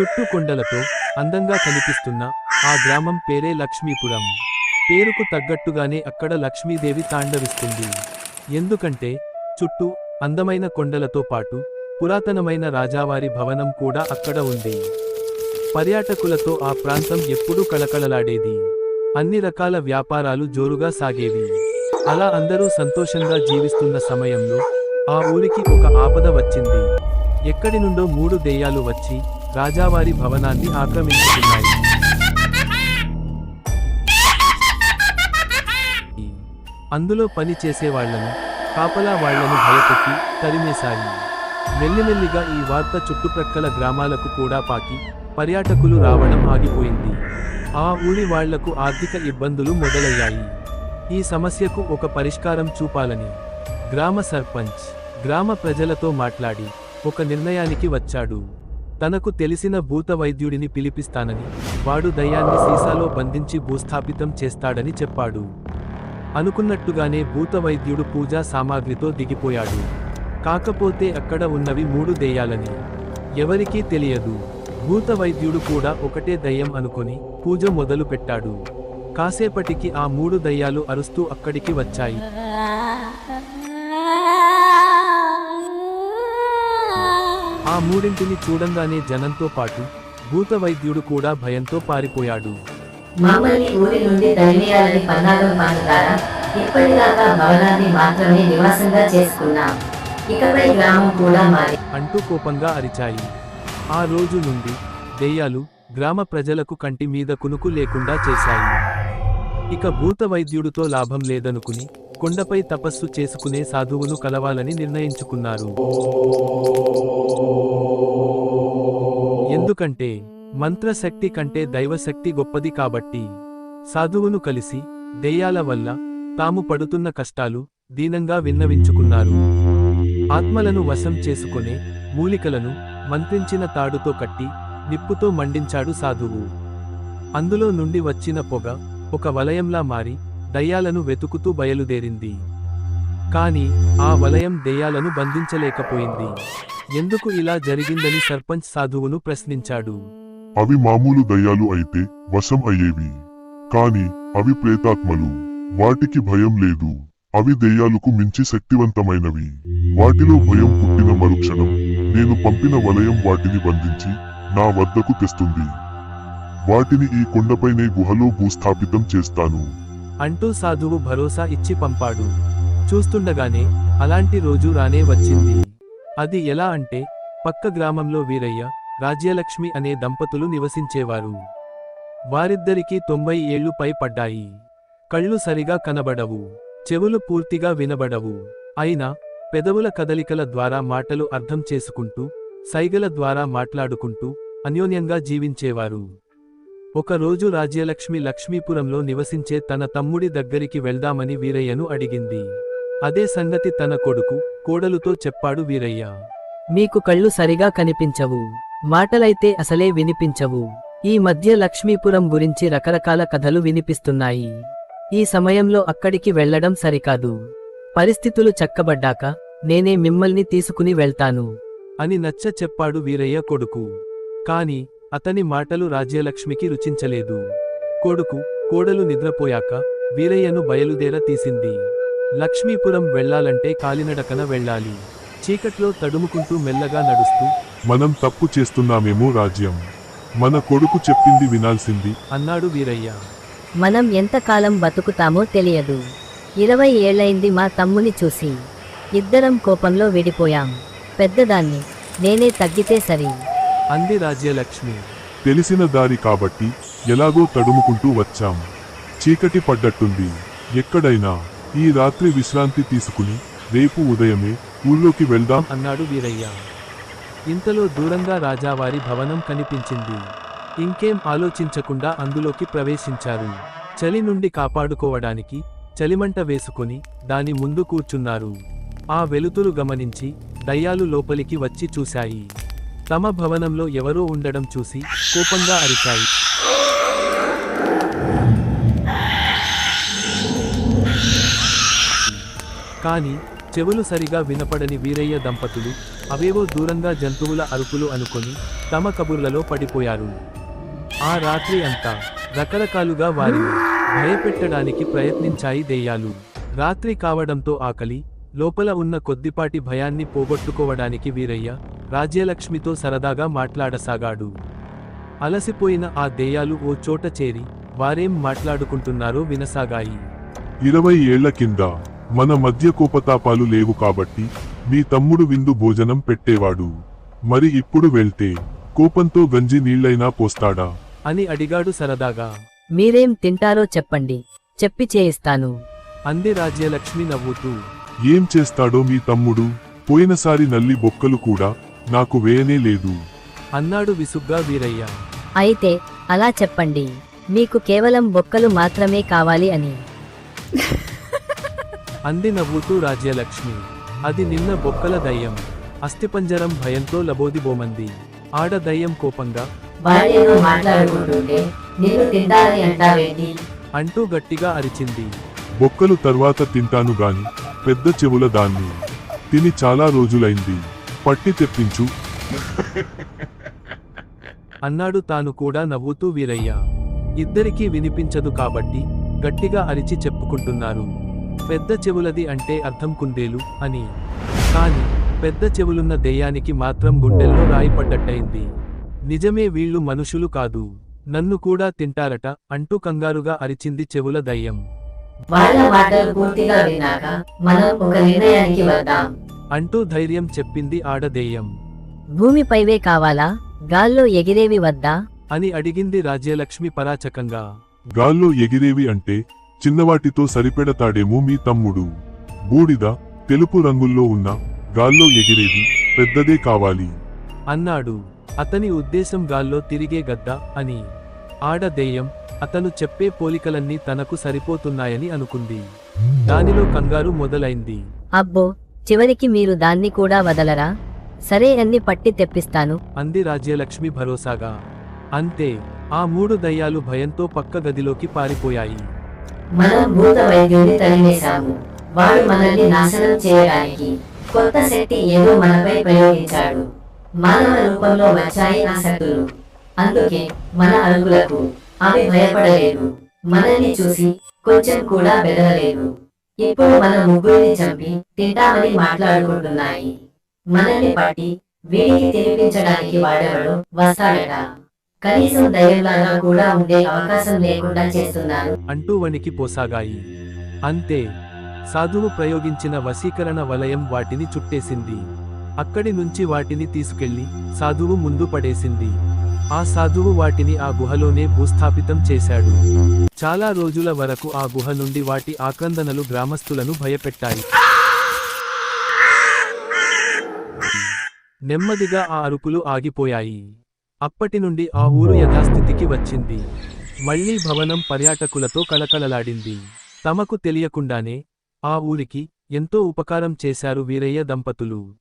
చుట్టూ కొండలతో అందంగా కనిపిస్తున్న ఆ గ్రామం పేరే లక్ష్మీపురం. పేరుకు తగ్గట్టుగానే అక్కడ లక్ష్మీదేవి తాండవిస్తుంది. ఎందుకంటే చుట్టూ అందమైన కొండలతో పాటు పురాతనమైన రాజావారి భవనం కూడా అక్కడ ఉంది. పర్యాటకులతో ఆ ప్రాంతం ఎప్పుడూ కళకళలాడేది. అన్ని రకాల వ్యాపారాలు జోరుగా సాగేవి. అలా అందరూ సంతోషంగా జీవిస్తున్న సమయంలో ఆ ఊరికి ఒక ఆపద వచ్చింది. ఎక్కడి నుండో మూడు దెయ్యాలు వచ్చి రాజావారి భవనాన్ని ఆక్రమించుకున్నాయి. అందులో పని చేసేవాళ్ళను కాపలా వాళ్ళను భయపెట్టి తరిమేశాయి. మెల్లిమెల్లిగా ఈ వార్త చుట్టుప్రక్కల గ్రామాలకు కూడా పాకి పర్యాటకులు రావడం ఆగిపోయింది. ఆ ఊరి వాళ్ళకు ఆర్థిక ఇబ్బందులు మొదలయ్యాయి. ఈ సమస్యకు ఒక పరిష్కారం చూపాలని గ్రామ సర్పంచ్ గ్రామ ప్రజలతో మాట్లాడి ఒక నిర్ణయానికి వచ్చాడు. తనకు తెలిసిన భూత వైద్యుడిని పిలిపిస్తానని వాడు దయ్యాన్ని సీసాలో బంధించి భూస్థాపితం చేస్తాడని చెప్పాడు. అనుకున్నట్టుగానే భూత వైద్యుడు పూజా సామాగ్రితో దిగిపోయాడు. కాకపోతే అక్కడ ఉన్నవి మూడు దెయ్యాలని. ఎవరికీ తెలియదు. భూత వైద్యుడు కూడా ఒకటే దయ్యం అనుకొని పూజ మొదలు పెట్టాడు. కాసేపటికి ఆ మూడు దయ్యాలు అరుస్తూ అక్కడికి వచ్చాయి. ఆ మూడింటిని చూడంగానే జనంతో పాటు భూత వైద్యుడు కూడా భయంతో పారిపోయాడు. మమ్మల్ని ఊరి నుండి తరిమేయాలని పన్నాగం ఇప్పటిదాకా భవనాన్ని మాత్రమే నివాసంగా చేసుకున్నాం. ఇకపై గ్రామం కూడా మారి అంటూ కోపంగా అరిచాయి. ఆ రోజు నుండి దెయ్యాలు గ్రామ ప్రజలకు కంటి మీద కునుకు లేకుండా చేశాయి. ఇక భూత వైద్యుడితో లాభం లేదనుకుని కొండపై తపస్సు చేసుకునే సాధువును కలవాలని నిర్ణయించుకున్నారు. ఎందుకంటే మంత్రశక్తి కంటే దైవశక్తి గొప్పది కాబట్టి సాధువును కలిసి దెయ్యాల వల్ల తాము పడుతున్న కష్టాలు దీనంగా విన్నవించుకున్నారు. ఆత్మలను వశం చేసుకునే మూలికలను మంత్రించిన తాడుతో కట్టి నిప్పుతో మండించాడు సాధువు. అందులో నుండి వచ్చిన పొగ ఒక వలయంలా మారి దయ్యాలను వెతుకుతూ బయలుదేరింది. కాని ఆ వలయం దెయ్యాలను బంధించలేకపోయింది. ఎందుకు ఇలా జరిగిందని సర్పంచ్ సాధువును ప్రశ్నించాడు. అవి మామూలు దయ్యాలు అయితే వశం అయ్యేవి. కాని అవి ప్రేతాత్మలు. వాటికి భయం లేదు. అవి దెయ్యాలకు మించి శక్తివంతమైనవి. వాటిలో భయం పుట్టిన మరుక్షణం నేను పంపిన వలయం వాటిని బంధించి నా వద్దకు తెస్తుంది. వాటిని ఈ కొండపైనే గుహలో భూస్థాపితం చేస్తాను. అంటూ సాధువు భరోసా ఇచ్చి పంపాడు. చూస్తుండగానే అలాంటి రోజు రానే వచ్చింది. అది ఎలా అంటే పక్క గ్రామంలో వీరయ్య రాజ్యలక్ష్మి అనే దంపతులు నివసించేవారు. వారిద్దరికీ తొంభై ఏళ్ళు పై పడ్డాయి. కళ్ళు సరిగా కనబడవు. చెవులు పూర్తిగా వినబడవు. అయినా పెదవుల కదలికల ద్వారా మాటలు అర్థం చేసుకుంటూ సైగల ద్వారా మాట్లాడుకుంటూ అన్యోన్యంగా జీవించేవారు. ఒకరోజు రాజ్యలక్ష్మి లక్ష్మీపురంలో నివసించే తన తమ్ముడి దగ్గరికి వెళ్దామని వీరయ్యను అడిగింది. అదే సంగతి తన కొడుకు కోడలుతో చెప్పాడు వీరయ్య. మీకు కళ్ళు సరిగా కనిపించవు. మాటలైతే అసలే వినిపించవు. ఈ మధ్య లక్ష్మీపురం గురించి రకరకాల కథలు వినిపిస్తున్నాయి. ఈ సమయంలో అక్కడికి వెళ్ళడం సరికాదు. పరిస్థితులు చక్కబడ్డాక నేనే మిమ్మల్ని తీసుకుని వెళ్తాను. అని నచ్చ చెప్పాడు వీరయ్య కొడుకు. కాని అతని మాటలు రాజ్యలక్ష్మికి రుచించలేదు. కొడుకు కోడలు నిద్రపోయాక వీరయ్యను బయలుదేర తీసింది. లక్ష్మీపురం వెళ్ళాలంటే కాలినడకన వెళ్ళాలి. చీకట్లో తడుముకుంటూ మెల్లగా నడుస్తూ మనం తప్పు చేస్తున్నామేమో రాజ్యం. మన కొడుకు చెప్పింది వినాల్సింది. అన్నాడు వీరయ్య. మనం ఎంతకాలం బతుకుతామో తెలియదు. ఇరవై ఏళ్ళైంది మా తమ్ముని చూసి. ఇద్దరం కోపంలో విడిపోయాం. పెద్దదాన్ని నేనే తగ్గితే సరి. అంది రాజ్యలక్ష్మి. తెలిసిన దారి కాబట్టి ఎలాగో తడుముకుంటూ వచ్చాం. చీకటి పడ్డట్టుంది. ఎక్కడైనా ఈ రాత్రి విశ్రాంతి తీసుకుని రేపు ఉదయమే ఊళ్ళోకి వెళ్దాం అన్నాడు వీరయ్య. ఇంతలో దూరంగా రాజావారి భవనం కనిపించింది. ఇంకేం ఆలోచించకుండా అందులోకి ప్రవేశించారు. చలి నుండి కాపాడుకోవడానికి చలిమంట వేసుకొని దాని ముందు కూర్చున్నారు. ఆ వెలుతురు గమనించి దయ్యాలు లోపలికి వచ్చి చూశాయి. తమ భవనంలో ఎవరో ఉండడం చూసి కోపంగా అరిచాయి. కానీ చెవులు సరిగా వినపడని వీరయ్య దంపతులు అవేవో దూరంగా జంతువుల అరుపులు అనుకొని తమ కబుర్లలో పడిపోయారు. ఆ రాత్రి అంతా రకరకాలుగా వారిని భయపెట్టడానికి ప్రయత్నించాయి దెయ్యాలు. రాత్రి కావడంతో ఆకలి లోపల ఉన్న కొద్దిపాటి భయాన్ని పోగొట్టుకోవడానికి వీరయ్య రాజ్యలక్ష్మితో సరదాగా మాట్లాడసాగాడు. అలసిపోయిన ఆ దెయ్యాలు ఓ చోట చేరి వారేం మాట్లాడుకుంటున్నారో వినసాగాయి. ఇరవై ఏళ్ళ కింద మన మధ్య కోపతాపాలు లేవు కాబట్టి మీ తమ్ముడు విందు భోజనం పెట్టేవాడు. మరి ఇప్పుడు వెళ్తే కోపంతో గంజి నీళ్ళైనా పోస్తాడా? అని అడిగాడు సరదాగా. మీరేం తింటారో చెప్పండి చెప్పి చేయిస్తాను. అంది రాజ్యలక్ష్మి నవ్వుతూ. ఏం చేస్తాడో మీ తమ్ముడు? పోయినసారి నల్లి బొక్కలు కూడా నాకు వేయనే లేదు. అన్నాడు విసుగ్గా వీరయ్య. అయితే అలా చెప్పండి మీకు కేవలం బొక్కలు మాత్రమే కావాలి అని. అంది నవ్వుతూ రాజ్యలక్ష్మి. అది నిన్న బొక్కల దయ్యం. అస్థిపంజరం భయంతో లబోదిబోమంది. ఆడ దయ్యం కోపంగా అంటూ గట్టిగా అరిచింది. బొక్కలు తర్వాత తింటాను గాని పెద్ద చెవుల దాన్ని. తిని చాలా రోజులైంది. పట్టి తెప్పించు. అన్నాడు తాను కూడా నవ్వుతూ వీరయ్య. ఇద్దరికీ వినిపించదు కాబట్టి గట్టిగా అరిచి చెప్పుకుంటున్నారు. పెద్ద చెవులది అంటే అర్థం కుందేలు అని. కాని పెద్ద చెవులున్న దెయ్యానికి మాత్రం గుండెల్లో రాయి పడ్డట్టయింది. నిజమే వీళ్ళు మనుషులు కాదు. నన్ను కూడా తింటారట అంటూ కంగారుగా అరిచింది చెవుల దయ్యం. వాళ్ళ మాటలు పూర్తిగా విన్నాక మనం ఒక నిర్ణయానికి వద్దాం. అంటూ ధైర్యం చెప్పింది ఆడ దెయ్యం భూమిపైవే కావాలా? గాల్లో ఎగిరేవి వద్దా? అని అడిగింది రాజ్యలక్ష్మి పరాచకంగా. గాల్లో ఎగిరేవి అంటే చిన్నవాటితో సరిపెడతాడేమో మీ తమ్ముడు. బూడిద తెలుపు రంగుల్లో ఉన్న గాల్లో ఎగిరేది పెద్దదే కావాలి. అన్నాడు. అతని ఉద్దేశం గాల్లో తిరిగే గద్ద అని. ఆడ దెయ్యం అతను చెప్పే పోలికలన్నీ తనకు సరిపోతున్నాయని అనుకుంది. దానిలో కంగారు మొదలైంది. అబ్బో చివరికి మీరు దాన్ని కూడా వదలరా? సరే అన్ని పట్టి తెప్పిస్తాను. అంది రాజ్యలక్ష్మి భరోసాగా. అంతే ఆ మూడు దయ్యాలు భయంతో పక్క గదిలోకి పారిపోయాయి. మనం భూత వైద్యుడిని తరిమేశాము వాడు మనల్ని నాశనం చేయడానికి కొత్త శక్తి ఏదో మనపై ప్రయోగించాడు. మానవ రూపంలో వచ్చాయి ఆ శక్తులు అందుకే మన అరుగులకు అవి భయపడలేదు. మనల్ని చూసి కొంచెం కూడా బెదరలేదు. ఇప్పుడు మన ముగ్గురిని చంపి తింటామని మాట్లాడుకుంటున్నాయి. మనల్ని పట్టి వీడికి తినిపించడానికి వాడెవడో వస్తాడట. కనీసం దయ్యంలాగా కూడా ఉండే అవకాశం లేకుండా చేస్తున్నారు. అంటూ వణికి పోసాగాయి. అంతే సాధువు ప్రయోగించిన వశీకరణ వలయం వాటిని చుట్టేసింది. అక్కడి నుంచి వాటిని తీసుకెళ్ళి సాధువు ముందు పడేసింది. ఆ సాధువు వాటిని ఆ గుహలోనే భూస్థాపితం చేశాడు. చాలా రోజుల వరకు ఆ గుహ నుండి వాటి ఆక్రందనలు గ్రామస్తులను భయపెట్టాయి. నెమ్మదిగా ఆ అరుపులు ఆగిపోయాయి. అప్పటి నుండి ఆ ఊరు యథాస్థితికి వచ్చింది. మళ్ళీ భవనం పర్యాటకులతో కలకలలాడింది తమకు తెలియకుండానే ఆ ఊరికి ఎంతో ఉపకారం చేశారు వీరయ్య దంపతులు.